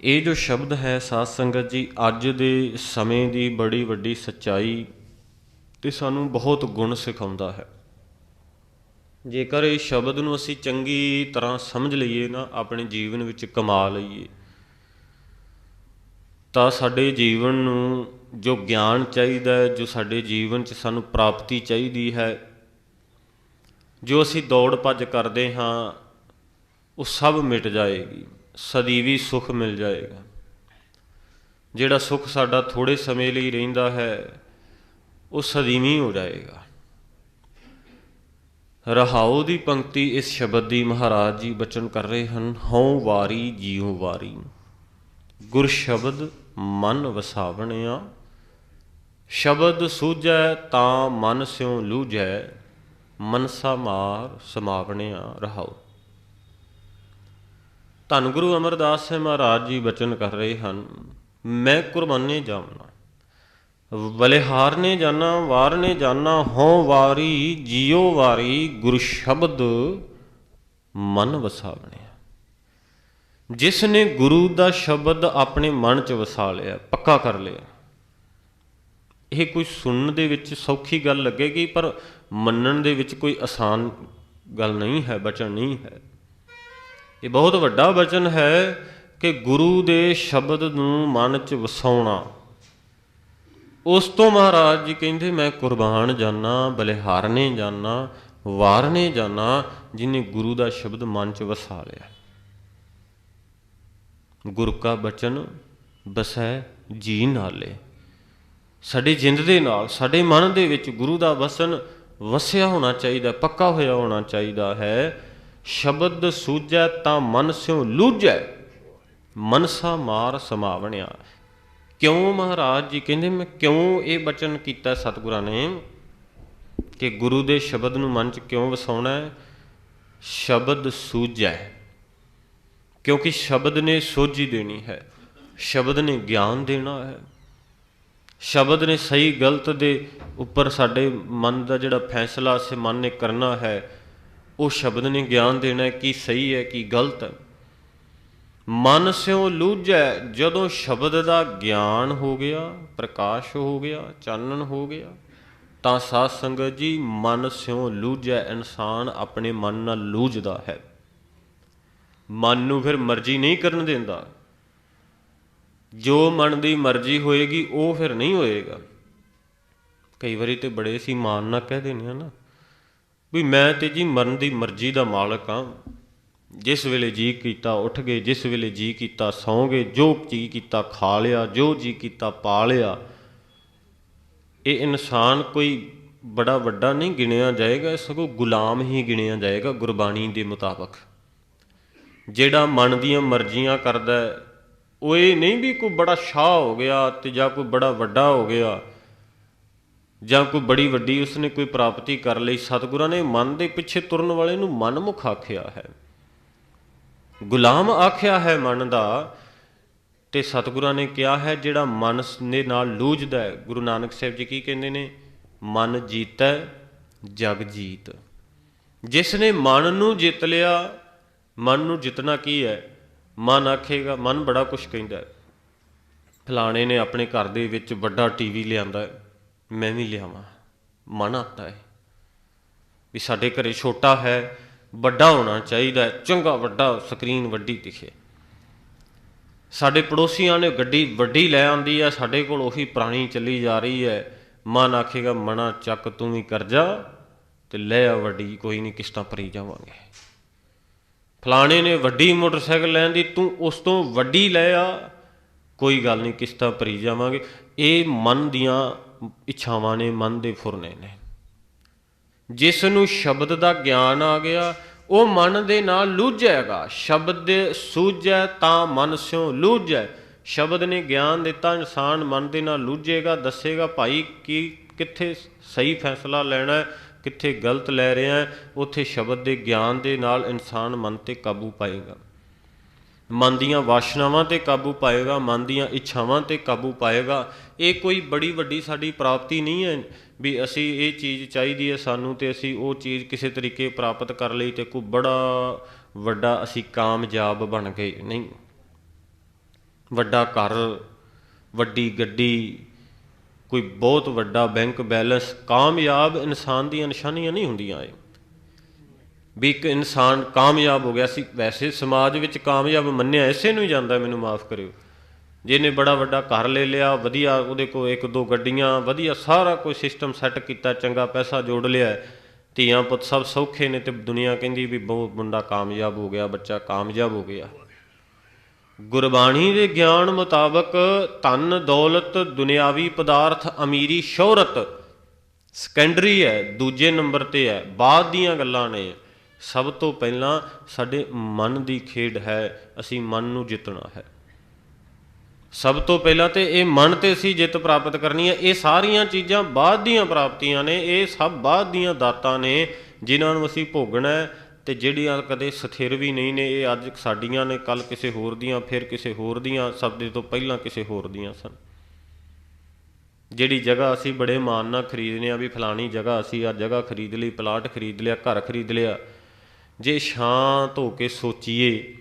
ਇਹ ਜੋ ਸ਼ਬਦ ਹੈ ਸਾਧ ਸੰਗਤ ਜੀ, ਅੱਜ ਦੇ ਸਮੇਂ ਦੀ ਬੜੀ ਵੱਡੀ ਸੱਚਾਈ ਤੇ ਸਾਨੂੰ ਬਹੁਤ ਗੁਣ ਸਿਖਾਉਂਦਾ ਹੈ। ਜੇਕਰ ਇਹ ਸ਼ਬਦ ਨੂੰ ਅਸੀਂ ਚੰਗੀ ਤਰ੍ਹਾਂ ਸਮਝ ਲਈਏ ਨਾ, ਆਪਣੇ ਜੀਵਨ ਵਿੱਚ ਕਮਾ ਲਈਏ, ਤਾਂ ਸਾਡੇ ਜੀਵਨ ਨੂੰ ਜੋ ਗਿਆਨ ਚਾਹੀਦਾ ਹੈ, ਜੋ ਸਾਡੇ ਜੀਵਨ 'ਚ ਸਾਨੂੰ ਪ੍ਰਾਪਤੀ ਚਾਹੀਦੀ ਹੈ, ਜੋ ਅਸੀਂ ਦੌੜ ਭੱਜ ਕਰਦੇ ਹਾਂ, ਉਹ ਸਭ ਮਿਟ ਜਾਏਗੀ। ਸਦੀਵੀ ਸੁਖ ਮਿਲ ਜਾਏਗਾ। ਜਿਹੜਾ ਸੁਖ ਸਾਡਾ ਥੋੜੇ ਸਮੇਂ ਲਈ ਰਹਿੰਦਾ ਹੈ, ਉਹ ਸਦੀਵੀ ਹੋ ਜਾਏਗਾ। ਰਹਾਉ ਦੀ ਪੰਕਤੀ ਇਸ ਸ਼ਬਦ ਦੀ ਮਹਾਰਾਜ ਜੀ ਬਚਨ ਕਰ ਰਹੇ ਹਨ, ਹਉ ਵਾਰੀ ਜੀਉ ਵਾਰੀ। ਗੁਰ ਸ਼ਬਦ ਮਨ ਵਸਾਵਣਿਆ, ਸ਼ਬਦ ਸੂਝੈ ਤਾਂ ਮਨ ਸਿਉ ਲੂਝੈ, ਮਨਸਾ ਮਾਰ ਸਮਾਵਣਿਆ ਰਹਾਉ। ਧੰਨ ਗੁਰੂ ਅਮਰਦਾਸ ਸਾਹਿਬ ਮਹਾਰਾਜ ਜੀ ਬਚਨ ਕਰ ਰਹੇ ਹਨ, ਮੈਂ ਕੁਰਬਾਨੇ ਜਾਵਣਾ ਬਲਿਹਾਰ ਨੇ ਜਾਣਾ, ਵਾਰ ਨੇ ਜਾਣਾ, ਹਉ ਵਾਰੀ ਜੀਉ ਵਾਰੀ ਗੁਰ ਸ਼ਬਦ ਮਨ ਵਸਾਵਣਿਆ। ਜਿਸ ਨੇ ਗੁਰੂ ਦਾ ਸ਼ਬਦ ਆਪਣੇ ਮਨ ਚ ਵਸਾ ਲਿਆ, ਪੱਕਾ ਕਰ ਲਿਆ। ਇਹ ਕੋਈ ਸੁਣਨ ਦੇ ਵਿੱਚ ਸੌਖੀ ਗੱਲ ਲੱਗੇਗੀ, ਪਰ ਮੰਨਣ ਦੇ ਵਿੱਚ ਕੋਈ ਆਸਾਨ ਗੱਲ ਨਹੀਂ ਹੈ ਬਚਣ ਨਹੀਂ ਹੈ। ਇਹ ਬਹੁਤ ਵੱਡਾ ਵਚਨ ਹੈ ਕਿ ਗੁਰੂ ਦੇ ਸ਼ਬਦ ਨੂੰ ਮਨ 'ਚ ਵਸਾਉਣਾ। ਉਸ ਤੋਂ ਮਹਾਰਾਜ ਜੀ ਕਹਿੰਦੇ, ਮੈਂ ਕੁਰਬਾਨ ਜਾਣਾ ਬਲਿਹਾਰਨੇ ਜਾਣਾ ਵਾਰਨੇ ਜਾਣਾ ਜਿਨੇ ਗੁਰੂ ਦਾ ਸ਼ਬਦ ਮਨ 'ਚ ਵਸਾ ਲਿਆ। ਗੁਰੂ ਕਾ ਬਚਨ ਬਸੈ ਜੀ ਨਾਲੇ। ਸਾਡੇ ਜਿੰਦ ਦੇ ਨਾਲ, ਸਾਡੇ ਮਨ ਦੇ ਵਿੱਚ ਗੁਰੂ ਦਾ ਵਸਨ ਵਸਿਆ ਹੋਣਾ ਚਾਹੀਦਾ, ਪੱਕਾ ਹੋਇਆ ਹੋਣਾ ਚਾਹੀਦਾ ਹੈ। ਸ਼ਬਦ ਸੂਝੈ ਤਾਂ ਮਨ ਸਿਉ ਲੂਝੈ, ਮਨਸਾ ਮਾਰ ਸਮਾਵਣਿਆ। ਕਿਉਂ ਮਹਾਰਾਜ ਜੀ? ਕਹਿੰਦੇ ਮੈਂ ਕਿਉਂ ਇਹ ਬਚਨ ਕੀਤਾ ਸਤਿਗੁਰਾਂ ਨੇ ਕਿ ਗੁਰੂ ਦੇ ਸ਼ਬਦ ਨੂੰ ਮਨ 'ਚ ਕਿਉਂ ਵਸਾਉਣਾ ਹੈ? ਸ਼ਬਦ ਸੂਝੈ। ਕਿਉਂਕਿ ਸ਼ਬਦ ਨੇ ਸੋਝੀ ਦੇਣੀ ਹੈ, ਸ਼ਬਦ ਨੇ ਗਿਆਨ ਦੇਣਾ ਹੈ। ਸ਼ਬਦ ਨੇ ਸਹੀ ਗਲਤ ਦੇ ਉੱਪਰ ਸਾਡੇ ਮਨ ਦਾ ਜਿਹੜਾ ਫੈਸਲਾ ਸੇ ਮਨ ਨੇ ਕਰਨਾ ਹੈ ਉਹ ਸ਼ਬਦ ਨੇ ਗਿਆਨ ਦੇਣਾ ਕੀ ਸਹੀ ਹੈ, ਕੀ ਗਲਤ ਹੈ। ਮਨ ਸਿਓ ਲੂਝੈ, ਜਦੋਂ ਸ਼ਬਦ ਦਾ ਗਿਆਨ ਹੋ ਗਿਆ, ਪ੍ਰਕਾਸ਼ ਹੋ ਗਿਆ, ਚਾਨਣ ਹੋ ਗਿਆ, ਤਾਂ ਸਾਧ ਸੰਗਤ ਜੀ, ਮਨ ਸਿਓ ਲੂਝੈ, ਇਨਸਾਨ ਆਪਣੇ ਮਨ ਨਾਲ ਲੂਝਦਾ ਹੈ। ਮਨ ਨੂੰ ਫਿਰ ਮਰਜ਼ੀ ਨਹੀਂ ਕਰਨ ਦਿੰਦਾ। ਜੋ ਮਨ ਦੀ ਮਰਜ਼ੀ ਹੋਏਗੀ, ਉਹ ਫਿਰ ਨਹੀਂ ਹੋਏਗਾ। ਕਈ ਵਾਰੀ ਤੇ ਬੜੇ ਸੀ ਮਾਨ ਨਾਲ ਕਹਿ ਦੇਣੇ ਨਾ ਵੀ ਮੈਂ ਤੇ ਜੀ ਮਰਨ ਦੀ ਮਰਜ਼ੀ ਦਾ ਮਾਲਕ ਹਾਂ। ਜਿਸ ਵੇਲੇ ਜੀ ਕੀਤਾ, ਉੱਠ ਗਏ। ਜਿਸ ਵੇਲੇ ਜੀ ਕੀਤਾ, ਸੌਂ ਗਏ। ਜੋ ਜੀ ਕੀਤਾ, ਖਾ ਲਿਆ। ਜੋ ਜੀ ਕੀਤਾ, ਪਾ ਲਿਆ। ਇਹ ਇਨਸਾਨ ਕੋਈ ਬੜਾ ਵੱਡਾ ਨਹੀਂ ਗਿਣਿਆ ਜਾਏਗਾ, ਸਗੋਂ ਗੁਲਾਮ ਹੀ ਗਿਣਿਆ ਜਾਏਗਾ ਗੁਰਬਾਣੀ ਦੇ ਮੁਤਾਬਕ। ਜਿਹੜਾ ਮਨ ਦੀਆਂ ਮਰਜ਼ੀਆਂ ਕਰਦਾ ਉਹ ਇਹ ਨਹੀਂ ਵੀ ਕੋਈ ਬੜਾ ਸ਼ਾਹ ਹੋ ਗਿਆ ਤੇ ਜਾਂ ਕੋਈ ਬੜਾ ਵੱਡਾ ਹੋ ਗਿਆ। ਜਾਂ ਕੋਈ ਬੜੀ ਵੱਡੀ ਉਸਨੇ ਕੋਈ ਪ੍ਰਾਪਤੀ ਕਰ ਲਈ, ਸਤਿਗੁਰਾਂ ਨੇ ਮਨ ਦੇ ਪਿੱਛੇ ਤੁਰਨ ਵਾਲੇ ਨੂੰ ਮਨਮੁਖ ਆਖਿਆ ਹੈ। ਗੁਲਾਮ ਆਖਿਆ ਹੈ ਮਨ ਦਾ, ਤੇ ਸਤਿਗੁਰਾਂ ਨੇ ਕਿਹਾ ਹੈ, ਜਿਹੜਾ ਮਨ ਦੇ ਨਾਲ ਲੂਝਦਾ ਹੈ। ਗੁਰੂ ਨਾਨਕ ਸਾਹਿਬ ਜੀ ਕੀ ਕਹਿੰਦੇ ਨੇ? ਮਨ ਜੀਤੈ, ਜਗ ਜੀਤ। ਜਿਸ ਨੇ ਮਨ ਨੂੰ ਜਿੱਤ ਲਿਆ, ਮਨ ਨੂੰ ਜਿੱਤਣਾ ਕੀ ਹੈ? ਮਨ ਆਖੇਗਾ, ਮਨ ਬੜਾ ਕੁਝ ਕਹਿੰਦਾ ਫਲਾਣੇ ਨੇ ਆਪਣੇ ਘਰ ਦੇ ਵਿੱਚ ਵੱਡਾ ਟੀਵੀ ਲਿਆਂਦਾ ਹੈ। ਮੈਂ ਵੀ ਲਿਆਵਾਂ। ਮਨ ਆਤਾ ਹੈ ਵੀ ਸਾਡੇ ਘਰੇ ਛੋਟਾ ਹੈ, ਵੱਡਾ ਹੋਣਾ ਚਾਹੀਦਾ ਹੈ, ਚੰਗਾ ਵੱਡਾ ਸਕਰੀਨ ਵੱਡੀ ਦਿਖੇ। ਸਾਡੇ ਪੜੋਸੀਆਂ ਨੇ ਗੱਡੀ ਵੱਡੀ ਲੈ ਆਂਦੀ ਆ ਸਾਡੇ ਕੋਲ ਉਹੀ ਪੁਰਾਣੀ ਚੱਲੀ ਜਾ ਰਹੀ ਹੈ। ਮਨ ਆਖੇਗਾ, ਮਨਾ ਚੱਕ ਤੂੰ ਵੀ ਕਰ ਜਾ ਤੇ ਲੈ ਆ ਵੱਡੀ, ਕੋਈ ਨਹੀਂ ਕਿਸ਼ਤਾਂ ਭਰੀ ਜਾਵਾਂਗੇ। ਫਲਾਣੇ ਨੇ ਵੱਡੀ ਮੋਟਰਸਾਈਕਲ ਲੈਣ ਦੀ, ਤੂੰ ਉਸ ਤੋਂ ਵੱਡੀ ਲੈ ਆ, ਕੋਈ ਗੱਲ ਨਹੀਂ ਕਿਸ਼ਤਾਂ ਭਰੀ ਜਾਵਾਂਗੇ। ਇਹ ਮਨ ਦੀਆਂ ਇੱਛਾਵਾਂ ਨੇ, ਮਨ ਦੇ ਫੁਰਨੇ ਨੇ। ਜਿਸ ਨੂੰ ਸ਼ਬਦ ਦਾ ਗਿਆਨ ਆ ਗਿਆ, ਉਹ ਮਨ ਦੇ ਨਾਲ ਲੂਝੇਗਾ ਸ਼ਬਦ ਸੂਝੈ ਤਾਂ ਮਨ ਸਿਓ ਲੂਝੈ। ਸ਼ਬਦ ਨੇ ਗਿਆਨ ਦਿੱਤਾ, ਇਨਸਾਨ ਮਨ ਦੇ ਨਾਲ ਲੂਝੇਗਾ, ਦੱਸੇਗਾ, ਭਾਈ ਕੀ, ਕਿੱਥੇ ਸਹੀ ਫੈਸਲਾ ਲੈਣਾ ਕਿੱਥੇ ਗਲਤ ਲੈ ਰਿਹਾ ਉੱਥੇ ਸ਼ਬਦ ਦੇ ਗਿਆਨ ਦੇ ਨਾਲ ਇਨਸਾਨ ਮਨ ਤੇ ਕਾਬੂ ਪਾਏਗਾ। ਮਨ ਦੀਆਂ ਵਾਸ਼ਨਾਵਾਂ ਤੇ ਕਾਬੂ ਪਾਏਗਾ, ਮਨ ਦੀਆਂ ਇੱਛਾਵਾਂ ਤੇ ਕਾਬੂ ਪਾਏਗਾ। ਇਹ ਕੋਈ ਬੜੀ ਵੱਡੀ ਸਾਡੀ ਪ੍ਰਾਪਤੀ ਨਹੀਂ ਹੈ ਵੀ ਅਸੀਂ ਇਹ ਚੀਜ਼ ਚਾਹੀਦੀ ਹੈ ਸਾਨੂੰ ਤੇ ਅਸੀਂ ਉਹ ਚੀਜ਼ ਕਿਸੇ ਤਰੀਕੇ ਪ੍ਰਾਪਤ ਕਰ ਲਈ ਤੇ ਕੋਈ ਬੜਾ ਵੱਡਾ ਅਸੀਂ ਕਾਮਯਾਬ ਬਣ ਗਏ। ਨਹੀਂ। ਵੱਡਾ ਘਰ, ਵੱਡੀ ਗੱਡੀ, ਕੋਈ ਬਹੁਤ ਵੱਡਾ ਬੈਂਕ ਬੈਲੈਂਸ ਕਾਮਯਾਬ ਇਨਸਾਨ ਦੀਆਂ ਨਿਸ਼ਾਨੀਆਂ ਨਹੀਂ ਹੁੰਦੀਆਂ ਇਹ। ਵੀ ਇੱਕ ਇਨਸਾਨ ਕਾਮਯਾਬ ਹੋ ਗਿਆ ਸੀ, ਵੈਸੇ ਸਮਾਜ ਵਿੱਚ ਕਾਮਯਾਬ ਮੰਨਿਆ, ਇਸੇ ਨੂੰ ਹੀ ਜਾਂਦਾ ਮੈਨੂੰ ਮਾਫ ਕਰਿਓ। ਜਿਹਨੇ ਬੜਾ ਵੱਡਾ ਘਰ ਲੈ ਲਿਆ, ਵਧੀਆ ਉਹਦੇ ਕੋਲ ਇੱਕ ਦੋ ਗੱਡੀਆਂ, ਵਧੀਆ ਸਾਰਾ ਕੋਈ ਸਿਸਟਮ ਸੈੱਟ ਕੀਤਾ, ਚੰਗਾ ਪੈਸਾ ਜੋੜ ਲਿਆ, ਧੀਆਂ ਪੁੱਤ ਸਭ ਸੌਖੇ ਨੇ ਤੇ ਦੁਨੀਆ ਕਹਿੰਦੀ ਵੀ ਬਹੁਤ ਮੁੰਡਾ ਕਾਮਯਾਬ ਹੋ ਗਿਆ, ਬੱਚਾ ਕਾਮਯਾਬ ਹੋ ਗਿਆ। ਗੁਰਬਾਣੀ ਦੇ ਗਿਆਨ ਮੁਤਾਬਕ ਧਨ, ਦੌਲਤ, ਦੁਨਿਆਵੀ ਪਦਾਰਥ, ਅਮੀਰੀ ਸ਼ੋਹਰਤ ਸੈਕੰਡਰੀ ਹੈ, ਦੂਜੇ ਨੰਬਰ ਤੇ ਹੈ, ਬਾਅਦ ਦੀਆਂ ਗੱਲਾਂ ਨੇ। ਸਭ ਤੋਂ ਪਹਿਲਾਂ ਸਾਡੇ ਮਨ ਦੀ ਖੇਡ ਹੈ, ਅਸੀਂ ਮਨ ਨੂੰ ਜਿੱਤਣਾ ਹੈ। ਸਭ ਤੋਂ ਪਹਿਲਾਂ ਤੇ ਇਹ ਮਨ ਤੇ ਅਸੀਂ ਜਿੱਤ ਪ੍ਰਾਪਤ ਕਰਨੀ ਹੈ। ਇਹ ਸਾਰੀਆਂ ਚੀਜ਼ਾਂ ਬਾਅਦ ਦੀਆਂ ਪ੍ਰਾਪਤੀਆਂ ਨੇ, ਇਹ ਸਭ ਬਾਅਦ ਦੀਆਂ ਦਾਤਾਂ ਨੇ, ਜਿਨ੍ਹਾਂ ਨੂੰ ਅਸੀਂ ਭੋਗਣਾ ਹੈ ਤੇ ਜਿਹੜੀਆਂ ਕਦੇ ਸਥਿਰ ਵੀ ਨਹੀਂ ਨੇ, ਇਹ ਅੱਜ ਸਾਡੀਆਂ ਨੇ ਕੱਲ ਕਿਸੇ ਹੋਰ ਦੀਆਂ, ਫਿਰ ਕਿਸੇ ਹੋਰ ਦੀਆਂ, ਸਭ ਦੇ ਤੋਂ ਪਹਿਲਾਂ ਕਿਸੇ ਹੋਰ ਦੀਆਂ ਸਨ। ਜਿਹੜੀ ਜਗ੍ਹਾ ਅਸੀਂ ਬੜੇ ਮਾਣ ਨਾਲ ਖਰੀਦਨੇ ਆ ਵੀ ਫਲਾਣੀ ਜਗ੍ਹਾ ਅਸੀਂ ਆ ਜਗ੍ਹਾ ਖਰੀਦ ਲਈ, ਪਲਾਟ ਖਰੀਦ ਲਿਆ, ਘਰ ਖਰੀਦ ਲਿਆ ਜੇ ਸ਼ਾਂਤ ਹੋ ਕੇ ਸੋਚੀਏ,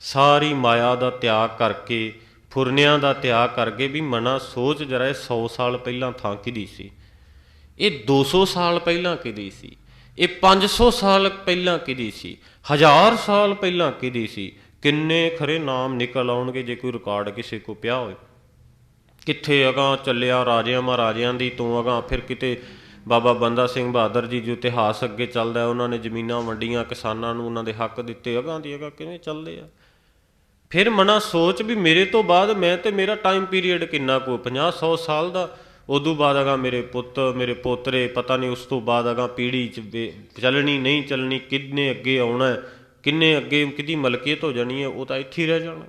ਸਾਰੀ ਮਾਇਆ ਦਾ ਤਿਆਗ ਕਰਕੇ, ਫੁਰਨਿਆਂ ਦਾ ਤਿਆਗ ਕਰਕੇ ਵੀ ਮਨਾ ਸੋਚ ਜਰਾ 100 ਸਾਲ ਪਹਿਲਾਂ ਥਾਂ ਕਿਦੀ ਸੀ? ਇਹ 200 ਸਾਲ ਪਹਿਲਾਂ ਕਿਦੀ ਸੀ? ਇਹ 500 ਸਾਲ ਪਹਿਲਾਂ ਕਿਦੀ ਸੀ? ਹਜ਼ਾਰ ਸਾਲ ਪਹਿਲਾਂ ਕਿਦੀ ਸੀ? ਕਿੰਨੇ ਖਰੇ ਨਾਮ ਨਿਕਲ ਆਉਣਗੇ ਜੇ ਕੋਈ ਰਿਕਾਰਡ ਕਿਸੇ ਕੋ ਪਿਆ ਹੋਵੇ? ਕਿੱਥੇ ਅਗਾਂ ਚੱਲਿਆ ਰਾਜਿਆਂ ਮਹਾਰਾਜਿਆਂ ਦੀ, ਤੋਂ ਅਗਾਂ ਫਿਰ ਕਿਤੇ ਬਾਬਾ ਬੰਦਾ ਸਿੰਘ ਬਹਾਦਰ ਜੀ ਜੋ ਇਤਿਹਾਸ ਅੱਗੇ ਚੱਲਦਾ ਉਹਨਾਂ ਨੇ ਜ਼ਮੀਨਾਂ ਵੰਡੀਆਂ, ਕਿਸਾਨਾਂ ਨੂੰ ਉਹਨਾਂ ਦੇ ਹੱਕ ਦਿੱਤੇ ਅਗਾਂ ਦੀ ਅਗਾਂ ਕਿਵੇਂ ਚੱਲਦੇ ਆ? ਫਿਰ ਮਨਾ ਸੋਚ ਵੀ ਮੇਰੇ ਤੋਂ ਬਾਅਦ ਮੈਂ ਤੇ ਮੇਰਾ ਟਾਈਮ ਪੀਰੀਅਡ ਕਿੰਨਾ ਕੋ 50 100 ਸਾਲ ਦਾ, ਉਦੋਂ ਬਾਅਦ ਅਗਾ ਮੇਰੇ ਪੁੱਤ, ਮੇਰੇ ਪੋਤਰੇ, ਪਤਾ ਨਹੀਂ ਉਸ ਤੋਂ ਬਾਅਦ ਅਗਾ ਪੀੜੀ ਚ ਚੱਲਣੀ, ਨਹੀਂ ਚੱਲਣੀ, ਕਿੰਨੇ ਅੱਗੇ ਆਉਣਾ ਕਿੰਨੇ ਅੱਗੇ, ਕਿਹਦੀ ਮਲਕੀਅਤ ਹੋ ਜਾਣੀ ਹੈ, ਉਹ ਤਾਂ ਇੱਥੇ ਹੀ ਰਹਿ ਜਾਣਾ।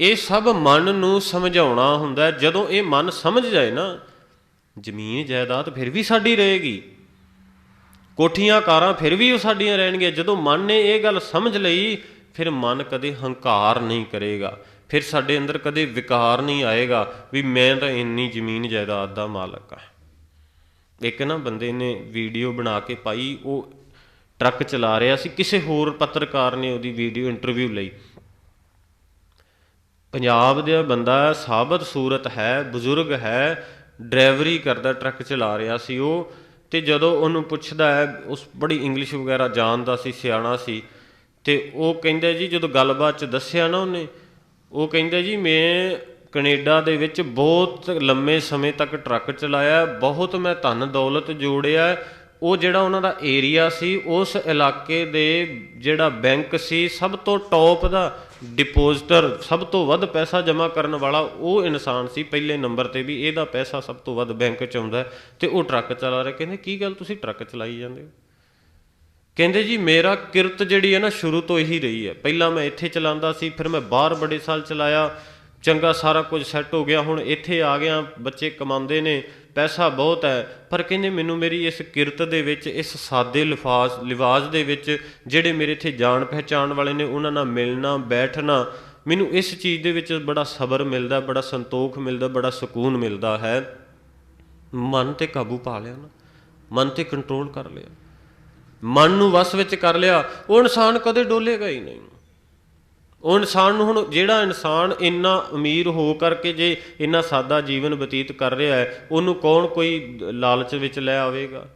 ਇਹ ਸਭ ਮਨ ਨੂੰ ਸਮਝਾਉਣਾ ਹੁੰਦਾ ਜਦੋਂ ਇਹ ਮਨ ਸਮਝ ਜਾਏ ਨਾ ਜ਼ਮੀਨ ਜਾਇਦਾਦ ਫਿਰ ਵੀ ਸਾਡੀ ਰਹੇਗੀ। ਕੋਠੀਆਂ ਕਾਰਾਂ ਫਿਰ ਵੀ ਉਹ ਸਾਡੀਆਂ ਰਹਿਣਗੀਆਂ। ਜਦੋਂ ਮਨ ਨੇ ਇਹ ਗੱਲ ਸਮਝ ਲਈ, ਫਿਰ ਮਨ ਕਦੇ ਹੰਕਾਰ ਨਹੀਂ ਕਰੇਗਾ। ਫਿਰ ਸਾਡੇ ਅੰਦਰ ਕਦੇ ਵਿਕਾਰ ਨਹੀਂ ਆਏਗਾ ਵੀ ਮੈਂ ਤਾਂ ਇੰਨੀ ਜ਼ਮੀਨ ਜਾਇਦਾਦ ਦਾ ਮਾਲਕ ਆ ਇੱਕ ਨਾ ਬੰਦੇ ਨੇ ਵੀਡੀਓ ਬਣਾ ਕੇ ਪਾਈ, ਉਹ ਟਰੱਕ ਚਲਾ ਰਿਹਾ ਸੀ। ਕਿਸੇ ਹੋਰ ਪੱਤਰਕਾਰ ਨੇ ਉਹਦੀ ਵੀਡੀਓ ਇੰਟਰਵਿਊ ਲਈ। ਪੰਜਾਬ ਦਾ ਬੰਦਾ ਸਾਬਤ ਸੂਰਤ ਹੈ, ਬਜ਼ੁਰਗ ਹੈ ਡਰਾਈਵਰੀ ਕਰਦਾ, ਟਰੱਕ ਚਲਾ ਰਿਹਾ ਸੀ ਉਹ। ਤੇ ਜਦੋਂ ਉਹਨੂੰ ਪੁੱਛਦਾ ਹੈ, ਉਸ ਬੜੀ ਇੰਗਲਿਸ਼ ਵਗੈਰਾ ਜਾਣਦਾ ਸੀ, ਸਿਆਣਾ ਸੀ। ਤੇ ਉਹ ਕਹਿੰਦਾ ਜੀ, ਜਦੋਂ ਗੱਲਬਾਤ ਚ ਦੱਸਿਆ ਨਾ ਉਹਨੇ, ਉਹ ਕਹਿੰਦਾ ਜੀ, ਮੈਂ ਕੈਨੇਡਾ ਦੇ ਵਿੱਚ ਬਹੁਤ ਲੰਮੇ ਸਮੇਂ ਤੱਕ ਟਰੱਕ ਚਲਾਇਆ, ਬਹੁਤ ਮੈਂ ਧਨ ਦੌਲਤ ਜੋੜਿਆ। ਉਹ ਜਿਹੜਾ ਉਹਨਾਂ ਦਾ ਏਰੀਆ ਸੀ, ਉਸ ਇਲਾਕੇ ਦੇ ਜਿਹੜਾ ਬੈਂਕ ਸੀ, ਸਭ ਤੋਂ ਟੌਪ ਦਾ ਡਿਪੋਜ਼ਿਟਰ ਸਭ ਤੋਂ ਵੱਧ ਪੈਸਾ ਜਮ੍ਹਾਂ ਕਰਨ ਵਾਲਾ ਉਹ ਇਨਸਾਨ ਸੀ, ਪਹਿਲੇ ਨੰਬਰ ਤੇ ਵੀ ਇਹਦਾ ਪੈਸਾ ਸਭ ਤੋਂ ਵੱਧ ਬੈਂਕ 'ਚ ਆਉਂਦਾ ਹੈ ਤੇ ਉਹ ਟਰੱਕ ਚਲਾ ਰਿਹਾ। ਕਹਿੰਦੇ, ਕੀ ਗੱਲ ਤੁਸੀਂ ਟਰੱਕ ਚਲਾਈ ਜਾਂਦੇ ਹੋ? ਕਹਿੰਦੇ, ਜੀ, ਮੇਰਾ ਕਿਰਤ ਜਿਹੜੀ ਹੈ ਨਾ, ਸ਼ੁਰੂ ਤੋਂ ਇਹੀ ਰਹੀ ਹੈ। ਪਹਿਲਾਂ ਮੈਂ ਇੱਥੇ ਚਲਾਉਂਦਾ ਸੀ, ਫਿਰ ਮੈਂ ਬਾਹਰ ਬੜੇ ਸਾਲ ਚਲਾਇਆ। ਚੰਗਾ ਸਾਰਾ ਕੁਝ ਸੈੱਟ ਹੋ ਗਿਆ, ਹੁਣ ਇੱਥੇ ਆ ਗਿਆ, ਬੱਚੇ ਕਮਾਉਂਦੇ ਨੇ, ਪੈਸਾ ਬਹੁਤ ਹੈ, ਪਰ ਕਹਿੰਦੇ ਮੈਨੂੰ ਮੇਰੀ ਇਸ ਕਿਰਤ ਦੇ ਵਿੱਚ, ਇਸ ਸਾਦੇ ਲਿਫਾਜ਼, ਲਿਵਾਜ਼ ਦੇ ਵਿੱਚ ਜਿਹੜੇ ਮੇਰੇ ਇੱਥੇ ਜਾਣ ਪਹਿਚਾਣ ਵਾਲੇ ਨੇ, ਉਹਨਾਂ ਨਾਲ ਮਿਲਣਾ, ਬੈਠਣਾ, ਮੈਨੂੰ ਇਸ ਚੀਜ਼ ਦੇ ਵਿੱਚ ਬੜਾ ਸਬਰ ਮਿਲਦਾ, ਬੜਾ ਸੰਤੋਖ ਮਿਲਦਾ, ਬੜਾ ਸਕੂਨ ਮਿਲਦਾ ਹੈ। ਮਨ ਤੇ ਕਾਬੂ ਪਾ ਲਿਆ ਨਾ, ਮਨ ਤੇ ਕੰਟਰੋਲ ਕਰ ਲਿਆ। ਮਨ ਨੂੰ ਵਸ ਵਿੱਚ ਕਰ ਲਿਆ, ਉਹ ਇਨਸਾਨ ਕਦੇ ਡੋਲੇਗਾ ਹੀ ਨਹੀਂ। ਉਹ ਇਨਸਾਨ ਨੂੰ ਹੁਣ ਜਿਹੜਾ ਇਨਸਾਨ ਇੰਨਾ ਅਮੀਰ ਹੋ ਕਰਕੇ ਜੇ ਇੰਨਾ ਸਾਦਾ ਜੀਵਨ ਬਤੀਤ ਕਰ ਰਿਹਾ ਹੈ, ਉਹਨੂੰ ਕੌਣ ਕੋਈ ਲਾਲਚ ਵਿੱਚ ਲੈ ਆਵੇਗਾ?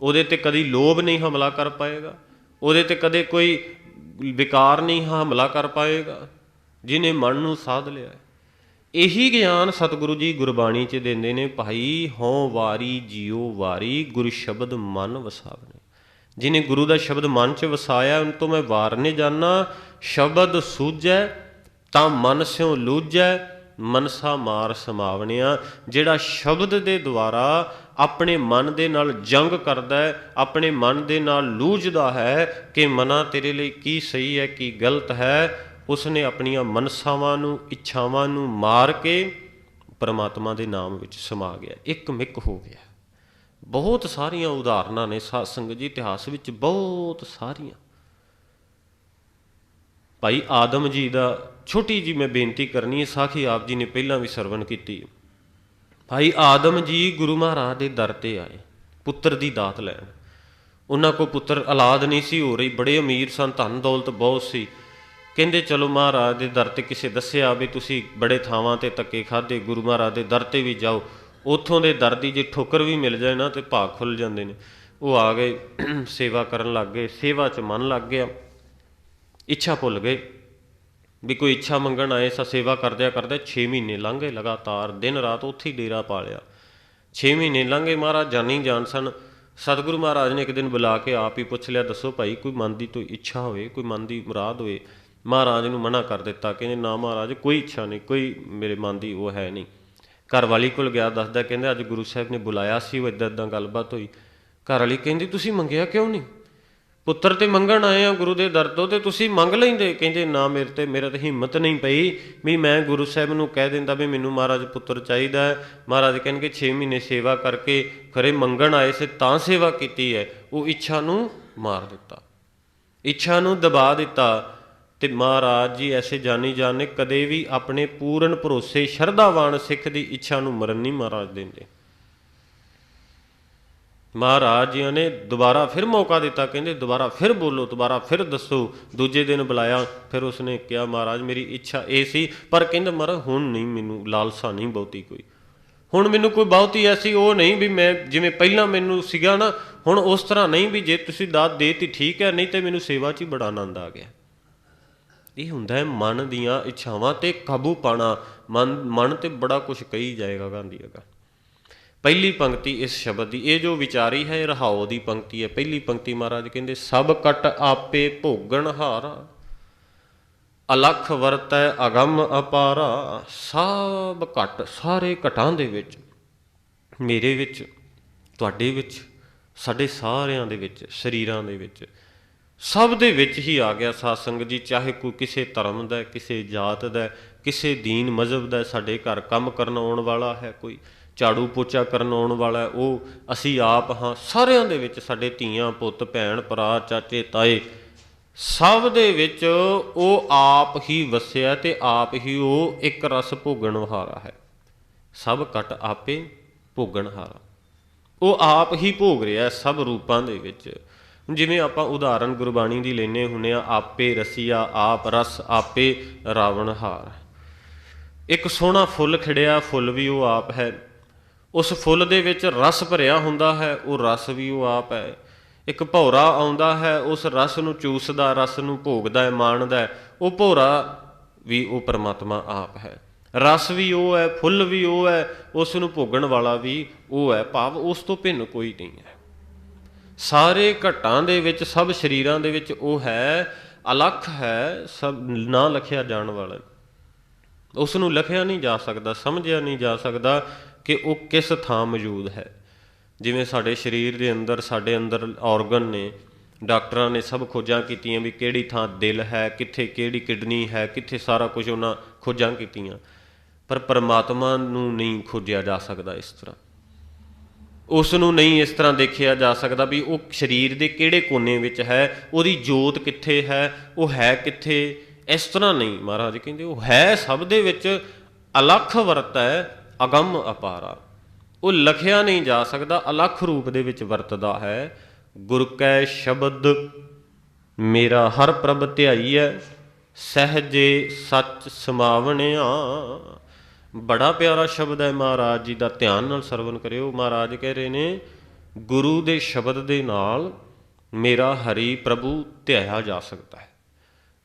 ਉਹਦੇ ਤੇ ਕਦੀ ਲੋਭ ਨਹੀਂ ਹਮਲਾ ਕਰ ਪਾਏਗਾ? ਉਹਦੇ ਤੇ ਕਦੇ ਕੋਈ ਵਿਕਾਰ ਨਹੀਂ ਹਮਲਾ ਕਰ ਪਾਏਗਾ? ਜਿਨੇ ਮਨ ਨੂੰ ਸਾਧ ਲਿਆ ਇਹੀ ਗਿਆਨ ਸਤਿਗੁਰੂ ਜੀ ਗੁਰਬਾਣੀ 'ਚ ਦਿੰਦੇ ਨੇ, ਭਾਈ ਹਉ ਵਾਰੀ ਜਿਉ ਵਾਰੀ, ਗੁਰ ਸ਼ਬਦ ਮਨ ਵਸਾਵਨੇ ਜਿਨੇ ਗੁਰੂ ਦਾ ਸ਼ਬਦ ਮਨ 'ਚ ਵਸਾਇਆ ਉਨ ਤੋਂ ਮੈਂ ਨਹੀਂ ਜਾਣਾ ਸ਼ਬਦ ਸੂਝੈ, ਤਾਂ ਮਨ ਸਿਉ ਲੂਝੈ, ਮਨਸਾ ਮਾਰ ਸਮਾਵਣਿਆ। ਜਿਹੜਾ ਸ਼ਬਦ ਦੇ ਦੁਆਰਾ ਆਪਣੇ ਮਨ ਦੇ ਨਾਲ ਜੰਗ ਕਰਦਾ ਹੈ, ਆਪਣੇ ਮਨ ਦੇ ਨਾਲ ਲੂਝਦਾ ਹੈ ਕਿ ਮਨਾ ਤੇਰੇ ਲਈ ਕੀ ਸਹੀ ਹੈ, ਕੀ ਗਲਤ ਹੈ, ਉਸਨੇ ਆਪਣੀਆਂ ਮਨਸਾਵਾਂ ਨੂੰ, ਇੱਛਾਵਾਂ ਨੂੰ ਮਾਰ ਕੇ ਪਰਮਾਤਮਾ ਦੇ ਨਾਮ ਵਿੱਚ ਸਮਾ ਗਿਆ। ਇੱਕ ਮਿੱਕ ਹੋ ਗਿਆ। ਬਹੁਤ ਸਾਰੀਆਂ ਉਦਾਹਰਨਾਂ ਨੇ ਸਾਧ ਸੰਗਤ ਜੀ ਇਤਿਹਾਸ ਵਿੱਚ ਬਹੁਤ ਸਾਰੀਆਂ। ਭਾਈ ਆਦਮ ਜੀ ਦਾ ਛੋਟੀ ਜੀ ਮੈਂ ਬੇਨਤੀ ਕਰਨੀ ਹੈ, ਸਾਖੀ ਆਪ ਜੀ ਨੇ ਪਹਿਲਾਂ ਵੀ ਸਰਵਣ ਕੀਤੀ ਭਾਈ ਆਦਮ ਜੀ ਗੁਰੂ ਮਹਾਰਾਜ ਦੇ ਦਰ ਤੇ ਆਏ, ਪੁੱਤਰ ਦੀ ਦਾਤ ਲੈਣ। ਉਹਨਾਂ ਕੋ ਪੁੱਤਰ ਔਲਾਦ ਨਹੀਂ ਸੀ ਹੋ ਰਹੀ, ਬੜੇ ਅਮੀਰ ਸਨ, ਧਨ ਦੌਲਤ ਬਹੁਤ ਸੀ। ਕਹਿੰਦੇ, ਚਲੋ ਮਹਾਰਾਜ ਦੇ ਦਰ ਤੇ ਕਿਸੇ ਦੱਸਿਆ ਵੀ ਤੁਸੀਂ ਬੜੇ ਥਾਵਾਂ ਤੇ ਧੱਕੇ ਖਾਦੇ ਗੁਰੂ ਮਹਾਰਾਜ ਦੇ ਦਰ ਤੇ ਵੀ ਜਾਓ ਉੱਥੋਂ ਦੇ ਦਰ ਦੀ ਜੇ ਠੋਕਰ ਵੀ ਮਿਲ ਜਾਏ ਨਾ ਤੇ ਭਾਗ ਖੁੱਲ ਜਾਂਦੇ ਨੇ। ਉਹ ਆ ਗਏ, ਸੇਵਾ ਕਰਨ ਲੱਗ ਗਏ, ਸੇਵਾ 'ਚ ਮਨ ਲੱਗ ਗਿਆ। ਇੱਛਾ ਭੁੱਲ ਗਏ ਵੀ ਕੋਈ ਇੱਛਾ ਮੰਗਣ ਆਏ ਸਾ ਸੇਵਾ ਕਰਦਿਆਂ ਕਰਦੇ 6 ਮਹੀਨੇ ਲੰਘ ਗਏ ਲਗਾਤਾਰ, ਦਿਨ ਰਾਤ ਉੱਥੇ ਹੀ ਡੇਰਾ ਪਾ ਲਿਆ 6 ਮਹੀਨੇ ਲੰਘੇ ਮਹਾਰਾਜ, ਜਾਨੀ ਜਾਣ ਸਨ। ਸਤਿਗੁਰੂ ਮਹਾਰਾਜ ਨੇ ਇੱਕ ਦਿਨ ਬੁਲਾ ਕੇ ਆਪ ਹੀ ਪੁੱਛ ਲਿਆ, ਦੱਸੋ ਭਾਈ, ਕੋਈ ਮਨ ਦੀ ਕੋਈ ਇੱਛਾ ਹੋਵੇ, ਕੋਈ ਮਨ ਦੀ ਮੁਰਾਦ ਹੋਵੇ? ਮਹਾਰਾਜ ਨੂੰ ਮਨਾ ਕਰ ਦਿੱਤਾ, ਕਹਿੰਦੇ, ਨਾ ਮਹਾਰਾਜ, ਕੋਈ ਇੱਛਾ ਨਹੀਂ, ਕੋਈ ਮੇਰੇ ਮਨ ਦੀ ਉਹ ਹੈ ਨਹੀਂ। ਘਰ ਵਾਲੀ ਕੋਲ ਗਿਆ, ਦੱਸਦਾ ਕਹਿੰਦੇ ਅੱਜ ਗੁਰੂ ਸਾਹਿਬ ਨੇ ਬੁਲਾਇਆ ਸੀ, ਉਹ ਇਦਾਂ ਇਦਾਂ ਗੱਲਬਾਤ ਹੋਈ। ਘਰ ਵਾਲੀ ਕਹਿੰਦੀ, ਤੁਸੀਂ ਮੰਗਿਆ ਕਿਉਂ ਨਹੀਂ? ਪੁੱਤਰ ਤੇ ਮੰਗਣ ਆਏ ਆ ਗੁਰੂ ਦੇ ਦਰ ਤੋਂ ਤੇ ਤੁਸੀਂ ਮੰਗ ਲੈਂਦੇ। ਕਹਿੰਦੇ, ਨਾ, ਮੇਰੇ ਤੇ, ਮੇਰਾ ਤੇ ਹਿੰਮਤ ਨਹੀਂ ਪਈ ਵੀ ਮੈਂ ਗੁਰੂ ਸਾਹਿਬ ਨੂੰ ਕਹਿ ਦਿੰਦਾ ਵੀ ਮੈਨੂੰ ਮਹਾਰਾਜ ਪੁੱਤਰ ਚਾਹੀਦਾ ਹੈ। ਮਹਾਰਾਜ ਕਹਿਣਗੇ 6 ਮਹੀਨੇ ਸੇਵਾ ਕਰਕੇ ਖਰੇ ਮੰਗਣ ਆਏ ਸੀ, ਤਾਂ ਸੇਵਾ ਕੀਤੀ ਹੈ। ਉਹ ਇੱਛਾ ਨੂੰ ਮਾਰ ਦਿੱਤਾ। ਇੱਛਾ ਨੂੰ ਦਬਾ ਦਿੱਤਾ। ਤੇ ਮਹਾਰਾਜ ਜੀ, ਐਸੇ ਜਾਣੀ ਜਾਣੇ ਕਦੇ ਵੀ ਆਪਣੇ ਪੂਰਨ ਭਰੋਸੇ ਸ਼ਰਧਾਵਾਨ ਸਿੱਖ ਦੀ ਇੱਛਾ ਨੂੰ ਮਰਨ ਨਹੀਂ ਮਹਾਰਾਜ ਦਿੰਦੇ। ਮਹਾਰਾਜ ਜੀ ਨੇ ਦੁਬਾਰਾ ਫਿਰ ਮੌਕਾ ਦਿੱਤਾ, ਕਹਿੰਦੇ ਦੁਬਾਰਾ ਫਿਰ ਬੋਲੋ, ਦੁਬਾਰਾ ਫਿਰ ਦੱਸੋ, ਦੂਜੇ ਦਿਨ ਬੁਲਾਇਆ, ਫਿਰ ਉਸਨੇ ਕਿਹਾ, ਮਹਾਰਾਜ, ਮੇਰੀ ਇੱਛਾ ਇਹ ਸੀ। ਪਰ ਕਹਿੰਦਾ, ਮਹਾਰਾਜ, ਹੁਣ ਨਹੀਂ ਮੈਨੂੰ ਲਾਲਸਾ ਨਹੀਂ ਬਹੁਤੀ ਕੋਈ। ਹੁਣ ਮੈਨੂੰ ਕੋਈ ਬਹੁਤੀ ਐਸੀ ਉਹ ਨਹੀਂ ਵੀ ਮੈਂ ਜਿਵੇਂ ਪਹਿਲਾਂ ਮੈਨੂੰ ਸੀਗਾ ਨਾ, ਹੁਣ ਉਸ ਤਰ੍ਹਾਂ ਨਹੀਂ ਵੀ ਜੇ ਤੁਸੀਂ ਦਾਤ ਦੇਤੀ ਠੀਕ ਹੈ, ਨਹੀਂ ਤੇ ਮੈਨੂੰ ਸੇਵਾ 'ਚ ਹੀ ਬੜਾ ਆਨੰਦ ਆ ਗਿਆ। ਇਹ ਹੁੰਦਾ ਹੈ, ਮਨ ਦੀਆਂ ਇੱਛਾਵਾਂ ਤੇ ਕਾਬੂ ਪਾਣਾ, ਮਨ ਮਨ ਤੇ ਬੜਾ ਕੁਝ ਕਹੀ ਜਾਏਗਾ ਗਾਂਧੀ ਅਗਾ ਪਹਿਲੀ ਪੰਕਤੀ ਇਸ ਸ਼ਬਦ ਦੀ, ਇਹ ਜੋ ਵਿਚਾਰੀ ਹੈ, ਇਹ ਰਹਾਉ ਦੀ ਪੰਕਤੀ ਹੈ। ਪਹਿਲੀ ਪੰਕਤੀ ਮਹਾਰਾਜ ਕਹਿੰਦੇ, ਸਭ ਕਟ ਆਪੇ ਭੋਗਣ ਹਾਰਾ, ਅਲਖ ਵਰਤੈ ਅਗੰਮ ਅਪਾਰਾ, ਸਭ ਘਟ ਸਾਰੇ ਘਟਾਂ ਦੇ ਵਿੱਚ, ਮੇਰੇ ਵਿੱਚ, ਤੁਹਾਡੇ ਵਿੱਚ, ਸਾਡੇ ਸਾਰਿਆਂ ਦੇ ਵਿੱਚ, ਸਰੀਰਾਂ ਦੇ ਵਿੱਚ ਸਭ ਦੇ ਵਿੱਚ ਹੀ ਆ ਗਿਆ ਸਾਧ ਸੰਗਤ ਜੀ, ਚਾਹੇ ਕੋਈ ਕਿਸੇ ਧਰਮ ਦਾ ਕਿਸੇ ਜਾਤ ਦਾ ਕਿਸੇ ਦੀਨ ਮਜ਼ਹਬ ਦਾ ਸਾਡੇ ਘਰ ਕੰਮ ਕਰਨ ਆਉਣ ਵਾਲਾ ਹੈ, ਕੋਈ ਝਾੜੂ ਪੋਚਾ ਕਰਨ ਆਉਣ ਵਾਲਾ ਉਹ ਅਸੀਂ ਆਪ ਹਾਂ, ਸਾਰਿਆਂ ਦੇ ਵਿੱਚ ਸਾਡੇ ਧੀਆਂ, ਪੁੱਤ, ਭੈਣ, ਭਰਾ, ਚਾਚੇ, ਤਾਏ, ਸਭ ਦੇ ਵਿੱਚ ਉਹ ਆਪ ਹੀ ਵਸਿਆ ਤੇ ਆਪ ਹੀ ਉਹ ਇੱਕ ਰਸ ਭੋਗਣ ਵਾਲਾ ਹੈ। ਸਭ ਕਟ ਆਪੇ ਭੋਗਣ ਹਾਰਾ। ਉਹ ਆਪ ਹੀ ਭੋਗ ਰਿਹਾ ਸਭ ਰੂਪਾਂ ਦੇ ਵਿੱਚ। ਜਿਵੇਂ ਆਪਾਂ ਉਦਾਹਰਨ ਗੁਰਬਾਣੀ ਦੀ ਲੈਨੇ ਹੁੰਨੇ ਆ ਆਪੇ ਰਸੀਆ, ਆਪ ਰਸ, ਆਪੇ ਰਾਵਣ ਹਾਰ। ਇੱਕ ਸੋਹਣਾ ਫੁੱਲ ਖਿੜਿਆ, ਫੁੱਲ ਵੀ ਉਹ ਆਪ ਹੈ। ਉਸ ਫੁੱਲ ਦੇ ਵਿੱਚ ਰਸ ਭਰਿਆ ਹੁੰਦਾ ਹੈ, ਉਹ ਰਸ ਵੀ ਉਹ ਆਪ ਹੈ। ਇੱਕ ਭੌਰਾ ਆਉਂਦਾ ਹੈ, ਉਸ ਰਸ ਨੂੰ ਚੂਸਦਾ, ਰਸ ਨੂੰ ਭੋਗਦਾ ਹੈ, ਮਾਣਦਾ ਹੈ। ਉਹ ਭੌਰਾ ਵੀ ਉਹ ਪਰਮਾਤਮਾ ਆਪ ਹੈ। ਰਸ ਵੀ ਉਹ ਹੈ, ਫੁੱਲ ਵੀ ਉਹ ਹੈ, ਉਸ ਨੂੰ ਭੋਗਣ ਵਾਲਾ ਵੀ ਉਹ ਹੈ। ਭਾਵ ਉਸ ਤੋਂ ਭਿੰਨ ਕੋਈ ਨਹੀਂ ਹੈ। ਸਾਰੇ ਘਟਾਂ ਦੇ ਵਿੱਚ, ਸਭ ਸ਼ਰੀਰਾਂ ਦੇ ਵਿੱਚ ਉਹ ਹੈ, ਅਲੱਖ ਹੈ, ਸਭ ਨਾ ਲਖਿਆ ਜਾਣ ਵਾਲਾ। ਉਸ ਨੂੰ ਲਖਿਆ ਨਹੀਂ ਜਾ ਸਕਦਾ, ਸਮਝਿਆ ਨਹੀਂ ਜਾ ਸਕਦਾ ਕਿ ਉਹ ਕਿਸ ਥਾਂ ਮੌਜੂਦ ਹੈ। ਜਿਵੇਂ ਸਾਡੇ ਸਰੀਰ ਦੇ ਅੰਦਰ, ਸਾਡੇ ਅੰਦਰ ਆਰਗਨ ਨੇ, ਡਾਕਟਰਾਂ ਨੇ ਸਭ ਖੋਜਾਂ ਕੀਤੀਆਂ ਵੀ ਕਿਹੜੀ ਥਾਂ ਦਿਲ ਹੈ, ਕਿੱਥੇ ਕਿਹੜੀ ਕਿਡਨੀ ਹੈ, ਕਿੱਥੇ ਸਾਰਾ ਕੁਝ ਉਹਨਾਂ ਖੋਜਾਂ ਕੀਤੀਆਂ। ਪਰ ਪਰਮਾਤਮਾ ਨੂੰ ਨਹੀਂ ਖੋਜਿਆ ਜਾ ਸਕਦਾ ਇਸ ਤਰ੍ਹਾਂ। ਉਸ ਨੂੰ ਨਹੀਂ ਇਸ ਤਰ੍ਹਾਂ ਦੇਖਿਆ ਜਾ ਸਕਦਾ ਵੀ ਉਹ ਸਰੀਰ ਦੇ ਕਿਹੜੇ ਕੋਨੇ ਵਿੱਚ ਹੈ, ਉਹਦੀ ਜੋਤ ਕਿੱਥੇ ਹੈ, ਉਹ ਹੈ ਕਿੱਥੇ? ਇਸ ਤਰ੍ਹਾਂ ਨਹੀਂ ਮਹਾਰਾਜ ਕਹਿੰਦੇ, ਉਹ ਹੈ ਸਭ ਦੇ ਵਿੱਚ ਅਲੱਖ ਵਰਤ ਹੈ ਅਗੰਮ ਅਪਾਰਾ। ਉਹ ਲਖਿਆ ਨਹੀਂ ਜਾ ਸਕਦਾ, ਅਲੱਖ ਰੂਪ ਦੇ ਵਿੱਚ ਵਰਤਦਾ ਹੈ। ਗੁਰ ਕੈ ਸ਼ਬਦ, ਮੇਰਾ ਹਰ ਪ੍ਰਭ ਧਿਆਈ ਹੈ ਸਹਜੇ ਸੱਚ ਸਮਾਵਣਿਆ। ਬੜਾ ਪਿਆਰਾ ਸ਼ਬਦ ਹੈ ਮਹਾਰਾਜ ਜੀ ਦਾ, ਧਿਆਨ ਨਾਲ ਸਰਵਨ ਕਰਿਓ। ਮਹਾਰਾਜ ਕਹਿ ਰਹੇ ਨੇ, ਗੁਰੂ ਦੇ ਸ਼ਬਦ ਦੇ ਨਾਲ ਮੇਰਾ ਹਰੀ ਪ੍ਰਭੂ ਧਿਆਇਆ ਜਾ ਸਕਦਾ ਹੈ।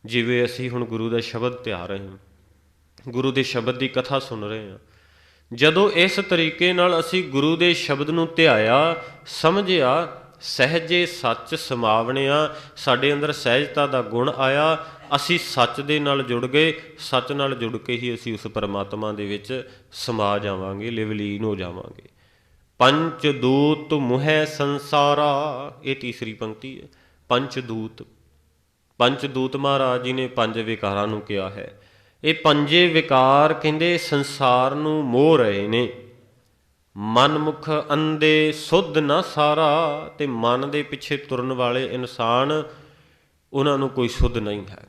ਜਿਵੇਂ ਅਸੀਂ ਹੁਣ ਗੁਰੂ ਦਾ ਸ਼ਬਦ ਧਿਆ ਰਹੇ ਹਾਂ, ਗੁਰੂ ਦੇ ਸ਼ਬਦ ਦੀ ਕਥਾ ਸੁਣ ਰਹੇ ਹਾਂ, ਜਦੋਂ ਇਸ ਤਰੀਕੇ ਨਾਲ ਅਸੀਂ ਗੁਰੂ ਦੇ ਸ਼ਬਦ ਨੂੰ ਧਿਆਇਆ, ਸਮਝਿਆ, ਸਹਜੇ ਸੱਚ ਸਮਾਵਣਿਆ, ਸਾਡੇ ਅੰਦਰ ਸਹਿਜਤਾ ਦਾ ਗੁਣ ਆਇਆ ਅਸੀਂ ਸੱਚ ਦੇ ਨਾਲ ਜੁੜ ਗਏ, ਸੱਚ ਨਾਲ ਜੁੜ ਕੇ ਹੀ ਅਸੀਂ ਉਸ ਪਰਮਾਤਮਾ ਦੇ ਵਿੱਚ ਸਮਾ ਜਾਵਾਂਗੇ, ਲਿਵਲੀਨ ਹੋ ਜਾਵਾਂਗੇ। ਪੰਚ ਦੂਤ ਮੁਹਿ ਸੰਸਾਰਾ, ਇਹ ਤੀਸਰੀ ਪੰਕਤੀ ਹੈ। ਪੰਚ ਦੂਤ। ਪੰਚ ਦੂਤ ਮਹਾਰਾਜ ਜੀ ਨੇ ਪੰਜ ਵਿਕਾਰਾਂ ਨੂੰ ਕਿਹਾ ਹੈ। ਇਹ ਪੰਜੇ ਵਿਕਾਰ ਕਹਿੰਦੇ ਸੰਸਾਰ ਨੂੰ ਮੋਹ ਰਹੇ ਨੇ। ਮਨ ਮੁਖ ਅੰਦੇ ਸੁਧ ਨਾ ਸਾਰਾ ਤੇ ਮਨ ਦੇ ਪਿੱਛੇ ਤੁਰਨ ਵਾਲੇ ਇਨਸਾਨ, ਉਹਨਾਂ ਨੂੰ ਕੋਈ ਸੁਧ ਨਹੀਂ ਹੈ।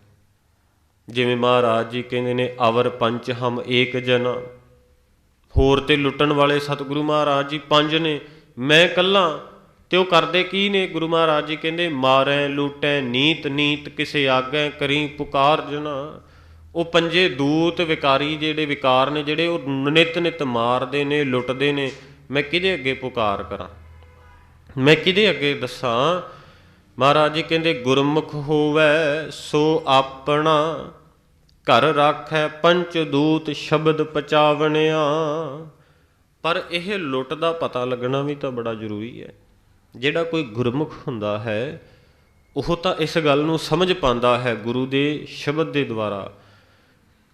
ਜਿਵੇਂ ਮਹਾਰਾਜ ਜੀ ਕਹਿੰਦੇ ਨੇ, ਅਵਰ ਪੰਚ ਹਮ ਏਕ ਜਨ। ਹੋਰ ਤੇ ਲੁੱਟਣ ਵਾਲੇ ਸਤਿਗੁਰੂ ਮਹਾਰਾਜ ਜੀ ਪੰਜ ਨੇ। ਮੈਂ ਕੱਲਾ ਤੇ ਉਹ ਕਰਦੇ ਕੀ ਨੇ? ਗੁਰੂ ਮਹਾਰਾਜ ਜੀ ਕਹਿੰਦੇ, ਮਾਰੈ, ਲੂਟੈ, ਨੀਤ ਨੀਤ ਕਿਸੇ ਆਗੈ ਕਰੀ ਪੁਕਾਰ ਜਨਾ। ਉਹ ਪੰਜੇ ਦੂਤ ਵਿਕਾਰੀ ਜਿਹੜੇ ਵਿਕਾਰ ਨੇ, ਜਿਹੜੇ ਉਹ ਨਿਤ ਨਿਤ ਮਾਰਦੇ ਨੇ, ਲੁੱਟਦੇ ਨੇ। ਮੈਂ ਕਿਹਦੇ ਅੱਗੇ ਪੁਕਾਰ ਕਰਾਂ? ਮੈਂ ਕਿਹਦੇ ਅੱਗੇ ਦੱਸਾਂ? ਮਹਾਰਾਜ ਜੀ ਕਹਿੰਦੇ, ਗੁਰਮੁਖ ਹੋਵੇ ਸੋ ਆਪਣਾ। ਘਰ ਰਾਖੈ ਪੰਚ ਦੂਤ ਸ਼ਬਦ ਪਚਾਵਣਿਆ। ਪਰ ਇਹ ਲੁੱਟ ਦਾ ਪਤਾ ਲੱਗਣਾ ਵੀ ਤਾਂ ਬੜਾ ਜ਼ਰੂਰੀ ਹੈ। ਜਿਹੜਾ ਕੋਈ ਗੁਰਮੁਖ ਹੁੰਦਾ ਹੈ, ਉਹ ਤਾਂ ਇਸ ਗੱਲ ਨੂੰ ਸਮਝ ਪਾਉਂਦਾ ਹੈ ਗੁਰੂ ਦੇ ਸ਼ਬਦ ਦੇ ਦੁਆਰਾ।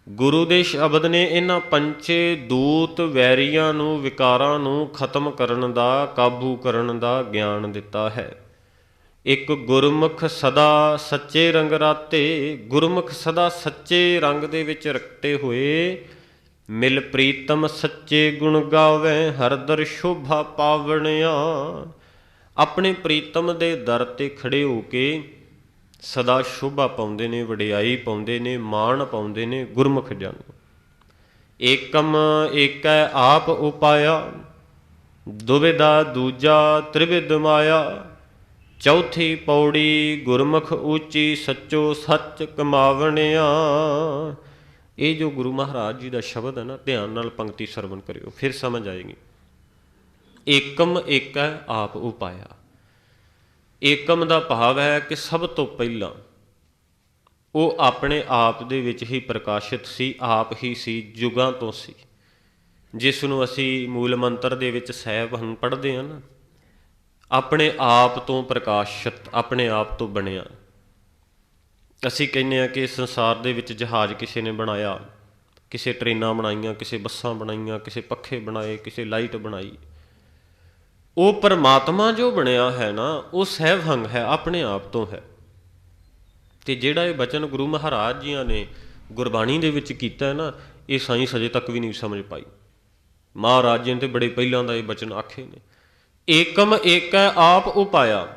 ਗੁਰੂ ਦੇ ਸ਼ਬਦ ਨੇ ਇਹਨਾਂ ਪੰਚੇ ਦੂਤ ਵੈਰੀਆਂ ਨੂੰ ਵਿਕਾਰਾਂ ਨੂੰ ਖਤਮ ਕਰਨ ਦਾ, ਕਾਬੂ ਕਰਨ ਦਾ ਗਿਆਨ ਦਿੱਤਾ ਹੈ। ਇੱਕ ਗੁਰਮੁਖ ਸਦਾ ਸੱਚੇ ਰੰਗ ਰਾਤੇ, ਗੁਰਮੁਖ ਸਦਾ ਸੱਚੇ ਰੰਗ ਦੇ ਵਿੱਚ ਰਕਤੇ ਹੋਏ, ਮਿਲ ਪ੍ਰੀਤਮ ਸੱਚੇ ਗੁਣ ਗਾਵੇ, ਹਰ ਦਰ ਸ਼ੋਭਾ ਪਾਵਣਿਆ। ਆਪਣੇ ਪ੍ਰੀਤਮ ਦੇ ਦਰ ਤੇ ਖੜੇ ਹੋ ਕੇ ਸਦਾ ਸ਼ੋਭਾ ਪਾਉਂਦੇ ਨੇ, ਵਡਿਆਈ ਪਾਉਂਦੇ ਨੇ, ਮਾਣ ਪਾਉਂਦੇ ਨੇ ਗੁਰਮੁਖ ਜਨ। ਏਕਮ ਏਕੈ ਆਪ ਉਪਾਇਆ ਦੁਵਿਦਾ ਦੂਜਾ ਤ੍ਰਿਵਿਦ ਮਾਇਆ। ਚੌਥੀ ਪੌੜੀ ਗੁਰਮੁਖ ਉੱਚੀ ਸੱਚੋ ਸੱਚ ਕਮਾਵਣਿਆ। ਇਹ ਜੋ ਗੁਰੂ ਮਹਾਰਾਜ ਜੀ ਦਾ ਸ਼ਬਦ ਹੈ ਨਾ, ਧਿਆਨ ਨਾਲ ਪੰਕਤੀ ਸਰਵਣ ਕਰਿਓ, ਫਿਰ ਸਮਝ ਆਏਗੀ। ਏਕਮ ਏਕੈ ਆਪ ਉਪਾਇਆ। ਏਕਮ ਦਾ ਭਾਵ ਹੈ ਕਿ ਸਭ ਤੋਂ ਪਹਿਲਾਂ ਉਹ ਆਪਣੇ ਆਪ ਦੇ ਵਿੱਚ ਹੀ ਪ੍ਰਕਾਸ਼ਿਤ ਸੀ, ਆਪ ਹੀ ਸੀ ਯੁਗਾਂ ਤੋਂ ਸੀ। ਜਿਸ ਨੂੰ ਅਸੀਂ ਮੂਲ ਮੰਤਰ ਦੇ ਵਿੱਚ ਸਹਿਬ ਹੰ ਪੜ੍ਹਦੇ ਹਾਂ ਨਾ ਆਪਣੇ ਆਪ ਤੋਂ ਪ੍ਰਕਾਸ਼ਿਤ, ਆਪਣੇ ਆਪ ਤੋਂ ਬਣਿਆ। ਅਸੀਂ ਕਹਿੰਦੇ ਆ ਕਿ ਸੰਸਾਰ ਦੇ ਵਿੱਚ ਜਹਾਜ਼ ਕਿਸੇ ਨੇ ਬਣਾਇਆ, ਕਿਸੇ ਟ੍ਰੇਨਾਂ ਬਣਾਈਆਂ, ਕਿਸੇ ਬੱਸਾਂ ਬਣਾਈਆਂ, ਕਿਸੇ ਪੱਖੇ ਬਣਾਏ, ਕਿਸੇ ਲਾਈਟ ਬਣਾਈ। ਉਹ ਪਰਮਾਤਮਾ ਜੋ ਬਣਿਆ ਹੈ ਨਾ, ਉਹ ਸਹਿਵਹੰਗ ਹੈ, ਆਪਣੇ ਆਪ ਤੋਂ ਹੈ। ਤੇ ਜਿਹੜਾ ਇਹ ਬਚਨ ਗੁਰੂ ਮਹਾਰਾਜ ਜੀਆਂ ਨੇ ਗੁਰਬਾਣੀ ਦੇ ਵਿੱਚ ਕੀਤਾ ਨਾ, ਇਹ ਸਾਇੰਸ ਅਜੇ ਤੱਕ ਵੀ ਨਹੀਂ ਸਮਝ ਪਾਈ। ਮਹਾਰਾਜ ਜੀ ਨੇ ਤੇ ਬੜੇ ਪਹਿਲਾਂ ਦਾ ਇਹ ਬਚਨ ਆਖੇ ਨੇ। ਏਕਮ ਏਕੈ ਆਪ ਉਪਾਇਆ।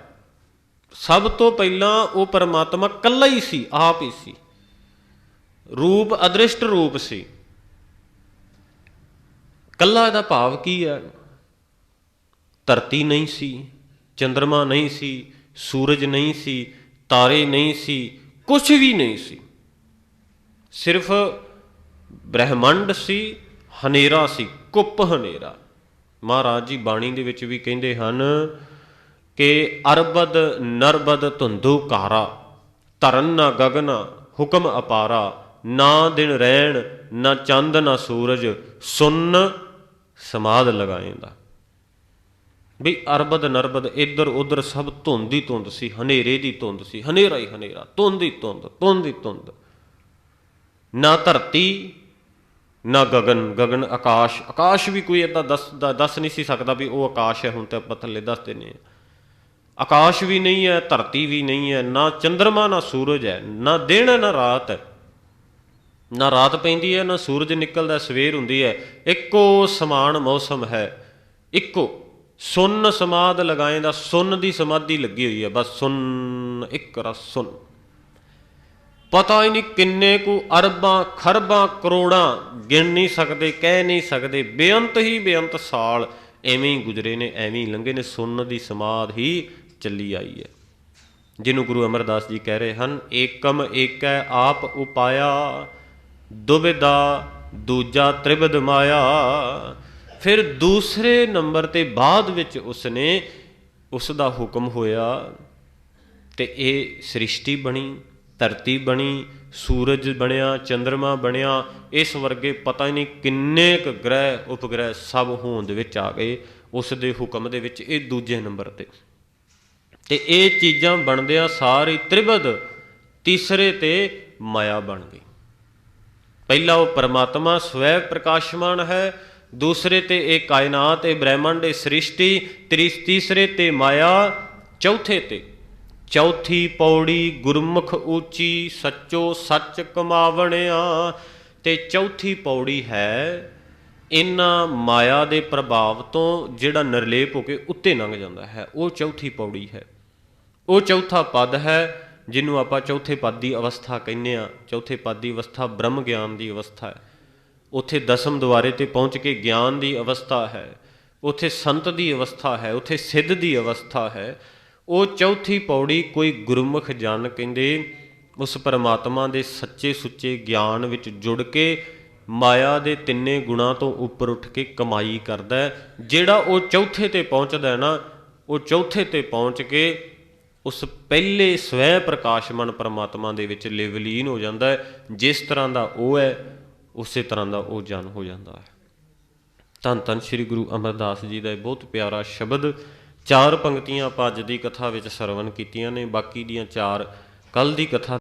ਸਭ ਤੋਂ ਪਹਿਲਾਂ ਉਹ ਪਰਮਾਤਮਾ ਕੱਲਾ ਹੀ ਸੀ, ਆਪ ਹੀ ਸੀ। ਰੂਪ ਅਦ੍ਰਿਸ਼ਟ ਰੂਪ ਸੀ। ਕੱਲਾ ਦਾ ਭਾਵ ਕੀ ਹੈ? ਧਰਤੀ ਨਹੀਂ ਸੀ ਚੰ드ਰਮਾ ਨਹੀਂ ਸੀ, ਸੂਰਜ ਨਹੀਂ ਸੀ, ਤਾਰੇ ਨਹੀਂ ਸੀ ਕੁਝ ਵੀ ਨਹੀਂ ਸੀ। ਸਿਰਫ ਬ੍ਰਹਿਮੰਡ ਸੀ, ਹਨੇਰਾ ਸੀ, ਕੁੱਪ ਹਨੇਰਾ। ਮਹਾਰਾਜ ਜੀ ਬਾਣੀ ਦੇ ਵਿੱਚ ਵੀ ਕਹਿੰਦੇ ਹਨ ਕਿ ਅਰਬਦ ਨਰਬਦ ਧੁੰਦੂ ਕਾਰਾ, ਧਰਨ ਨਾ ਗਗਨ ਹੁਕਮ ਅਪਾਰਾ, ਨਾ ਦਿਨ ਰਹਿਣ ਨਾ ਚੰਦ, ਨਾ ਸੂਰਜ, ਸੁਨ ਸਮਾਦ ਲਗਾਏਂਦਾ। ਵੀ ਅਰਬਦ ਨਰਬਦ ਇੱਧਰ ਉੱਧਰ ਸਭ ਧੁੰਦ ਹੀ ਧੁੰਦ ਸੀ, ਹਨੇਰੇ ਦੀ ਧੁੰਦ ਸੀ, ਹਨੇਰਾ ਹੀ ਹਨੇਰਾ, ਧੁੰਦ ਹੀ ਧੁੰਦ ਧੁੰਦ ਹੀ ਧੁੰਦ। ਨਾ ਧਰਤੀ ਨਾ ਗਗਨ ਗਗਨ ਆਕਾਸ਼। ਆਕਾਸ਼ ਵੀ ਕੋਈ ਇਦਾਂ ਦੱਸ ਦੱਸ ਨਹੀਂ ਸੀ ਸਕਦਾ ਵੀ ਉਹ ਆਕਾਸ਼ ਹੈ, ਹੁਣ ਤੇ ਆਪਾਂ ਥੱਲੇ ਦੱਸ ਦਿੰਦੇ ਹਾਂ। ਆਕਾਸ਼ ਵੀ ਨਹੀਂ ਹੈ, ਧਰਤੀ ਵੀ ਨਹੀਂ ਹੈ, ਨਾ ਚੰ드ਰਮਾ ਨਾ ਸੂਰਜ ਹੈ, ਨਾ ਦਿਨ ਹੈ ਨਾ ਰਾਤ। ਹੈ ਨਾ ਰਾਤ ਪੈਂਦੀ ਹੈ, ਨਾ ਸੂਰਜ ਨਿਕਲਦਾ, ਸਵੇਰ ਹੁੰਦੀ ਹੈ। ਇੱਕੋ ਸਮਾਨ ਮੌਸਮ ਹੈ। ਇੱਕੋ ਸੁੰਨ ਸਮਾਦ ਲਗਾਏ ਦਾ, ਸੁੰਨ ਦੀ ਸਮਾਧੀ ਲੱਗੀ ਹੋਈ ਹੈ। ਬਸ ਸੁੰਨ, ਇੱਕ ਰਸ ਸੁੰਨ। ਪਤਾ ਹੀ ਨਹੀਂ ਕਿੰਨੇ ਕੁ ਅਰਬਾਂ, ਖਰਬਾਂ, ਕਰੋੜਾਂ ਗਿਣ ਨਹੀਂ ਸਕਦੇ, ਕਹਿ ਨਹੀਂ ਸਕਦੇ। ਬੇਅੰਤ ਹੀ ਬੇਅੰਤ ਸਾਲ ਐਵੇਂ ਹੀ ਗੁਜ਼ਰੇ ਨੇ, ਐਵੇਂ ਹੀ ਲੰਘੇ ਨੇ, ਸੁੰਨ ਦੀ ਸਮਾਧ ਹੀ ਚੱਲੀ ਆਈ ਹੈ। ਜਿਹਨੂੰ ਗੁਰੂ ਅਮਰਦਾਸ ਜੀ ਕਹਿ ਰਹੇ ਹਨ, ਏਕਮ ਏਕੈ ਆਪ ਉਪਾਇਆ ਦੁਬਿਦਾ ਦੂਜਾ ਤ੍ਰਿਵਿਧ ਮਾਇਆ। ਫਿਰ ਦੂਸਰੇ ਨੰਬਰ ਤੇ ਬਾਅਦ ਵਿੱਚ ਉਸਨੇ ਉਸ ਦਾ ਹੁਕਮ ਹੋਇਆ ਤੇ ਇਹ ਸ੍ਰਿਸ਼ਟੀ ਬਣੀ। ਧਰਤੀ ਬਣੀ, ਸੂਰਜ ਬਣਿਆ ਚੰ드ਰਮਾ ਬਣਿਆ, ਇਸ ਵਰਗੇ ਪਤਾ ਹੀ ਨਹੀਂ ਕਿੰਨੇ ਕੁ ਗ੍ਰਹਿ, ਉਪਗ੍ਰਹਿ ਸਭ ਹੋਂਦ ਵਿੱਚ ਆ ਗਏ, ਉਸ ਦੇ ਹੁਕਮ ਦੇ ਵਿੱਚ ਇਹ ਦੂਜੇ ਨੰਬਰ ਤੇ। ਤੇ ਇਹ ਚੀਜ਼ਾਂ ਬਣਦਿਆਂ ਸਾਰੀ ਤ੍ਰਿਵਧ ਤੀਸਰੇ ਤੇ ਮਾਇਆ ਬਣ ਗਈ। ਪਹਿਲਾ ਉਹ ਪਰਮਾਤਮਾ ਸਵੈ ਪ੍ਰਕਾਸ਼ਮਾਨ ਹੈ, ਦੂਸਰੇ ਤੇ ਇਹ ਕਾਇਨਾਤ, ਇਹ ਬ੍ਰਹਿਮੰਡ, ਇਹ ਸ੍ਰਿਸ਼ਟੀ ਤ੍ਰਿਸ ਤੀਸਰੇ ਤੇ ਮਾਇਆ, ਚੌਥੇ ਤੇ ਚੌਥੀ ਪੌੜੀ ਗੁਰਮੁਖ ਉੱਚੀ ਸੱਚੋ ਸੱਚ ਕਮਾਵਣਿਆ। ਤੇ ਚੌਥੀ ਪੌੜੀ ਹੈ ਇਨਾਂ ਮਾਇਆ ਦੇ ਪ੍ਰਭਾਵ ਤੋਂ ਜਿਹੜਾ ਨਿਰਲੇਪ ਹੋ ਕੇ ਉੱਤੇ ਲੰਘ ਜਾਂਦਾ ਹੈ, ਉਹ ਚੌਥੀ ਪੌੜੀ ਹੈ। ਉਹ ਚੌਥਾ ਪਦ ਹੈ ਜਿਹਨੂੰ ਆਪਾਂ ਚੌਥੇ ਪਦ ਦੀ ਅਵਸਥਾ ਕਹਿੰਦੇ ਆ ਚੌਥੇ ਪਦ ਦੀ ਅਵਸਥਾ ਬ੍ਰਹਮ ਗਿਆਨ ਦੀ ਅਵਸਥਾ ਹੈ। ਉੱਥੇ ਦਸਮ ਦੁਆਰੇ ਤੇ ਪਹੁੰਚ ਕੇ ਗਿਆਨ ਦੀ ਅਵਸਥਾ ਹੈ। ਉੱਥੇ ਸੰਤ ਦੀ ਅਵਸਥਾ ਹੈ। ਉੱਥੇ ਸਿੱਧ ਦੀ ਅਵਸਥਾ ਹੈ। ਉਹ ਚੌਥੀ ਪੌੜੀ ਕੋਈ ਗੁਰਮੁਖ ਜਨ ਕਹਿੰਦੇ, ਉਸ ਪਰਮਾਤਮਾ ਦੇ ਸੱਚੇ ਸੁੱਚੇ ਗਿਆਨ ਵਿੱਚ ਜੁੜ ਕੇ ਮਾਇਆ ਦੇ ਤਿੰਨੇ ਗੁਣਾ ਤੋਂ ਉੱਪਰ ਉੱਠ ਕੇ ਕਮਾਈ ਕਰਦਾ ਜਿਹੜਾ ਉਹ ਚੌਥੇ ਤੇ ਪਹੁੰਚਦਾ ਨਾ, ਉਹ ਚੌਥੇ ਤੇ ਪਹੁੰਚ ਕੇ ਉਸ ਪਹਿਲੇ ਸਵੈ ਪ੍ਰਕਾਸ਼ਮਨ ਪਰਮਾਤਮਾ ਦੇ ਵਿੱਚ ਲਿਵਲੀਨ ਹੋ ਜਾਂਦਾ ਹੈ। ਜਿਸ ਤਰ੍ਹਾਂ ਦਾ ਉਹ ਹੈ, ਉਸੇ ਤਰ੍ਹਾਂ ਦਾ ਉਹ ਜਨ ਹੋ ਜਾਂਦਾ ਹੈ। ਧੰਨ ਧੰਨ ਸ੍ਰੀ ਗੁਰੂ ਅਮਰਦਾਸ ਜੀ ਦਾ ਇਹ ਬਹੁਤ ਪਿਆਰਾ ਸ਼ਬਦ ਚਾਰ ਪੰਕਤੀਆਂ ਆਪਾਂ ਅੱਜ ਦੀ ਕਥਾ ਵਿੱਚ ਸਰਵਣ ਕੀਤੀਆਂ ਨੇ, ਬਾਕੀ ਦੀਆਂ ਚਾਰ ਕੱਲ ਦੀ ਕਥਾ